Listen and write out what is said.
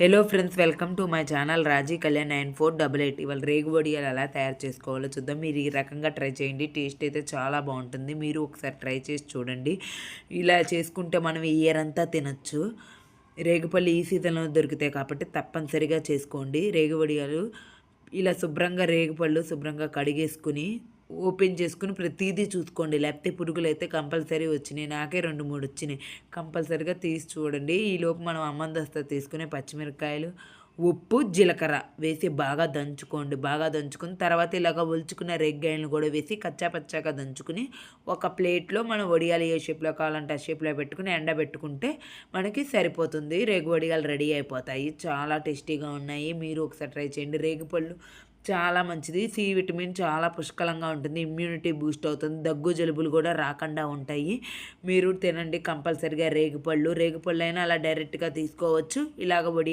Hello friends welcome to my channel Raji Kalyan nine four double eight ఇవాళ రేగు వడియాలు ఎలా తయారు చేసుకోవాలో చూద్దాం. మీరు ఈ రకంగా ట్రై చేయండి. టేస్ట్ అయితే చాలా బాగుంటుంది. మీరు ఒకసారి ట్రై చేసి చూడండి. ఇలా చేసుకుంటే మనం ఇయర్ అంతా తినచ్చు. రేగుపల్లి ఈ సీజన్లో దొరుకుతాయి కాబట్టి తప్పనిసరిగా చేసుకోండి. రేగు వడియాలు ఇలా శుభ్రంగా రేగుపళ్ళు శుభ్రంగా కడిగేసుకుని ఓపెన్ చేసుకుని ప్రతిదీ చూసుకోండి. లేకపోతే పురుగులు అయితే కంపల్సరీ వచ్చినాయి. నాకే రెండు మూడు వచ్చినాయి. కంపల్సరీగా తీసి చూడండి. ఈలోపు మనం అమ్మందస్తా తీసుకునే పచ్చిమిరపకాయలు ఉప్పు జీలకర్ర వేసి బాగా దంచుకోండి. బాగా దంచుకుని తర్వాత ఇలాగ ఒలుచుకున్న రెగ్గాయలను కూడా వేసి కచ్చా పచ్చాగా దంచుకుని ఒక ప్లేట్లో మనం వడియాలు ఏ షేప్లో కావాలంటే ఆ షేప్లో పెట్టుకుని ఎండబెట్టుకుంటే మనకి సరిపోతుంది. రేగు వడియాలు రెడీ అయిపోతాయి. చాలా టేస్టీగా ఉన్నాయి. మీరు ఒకసారి ట్రై చేయండి. రేగుపళ్ళు చాలా మంచిది. సి విటమిన్ చాలా పుష్కలంగా ఉంటుంది. ఇమ్యూనిటీ బూస్ట్ అవుతుంది. దగ్గు జలుబులు కూడా రాకుండా ఉంటాయి. మీరు తినండి కంపల్సరిగా రేగుపళ్ళు. రేగుపళ్ళు అయినా అలా డైరెక్ట్గా తీసుకోవచ్చు. ఇలాగ వడి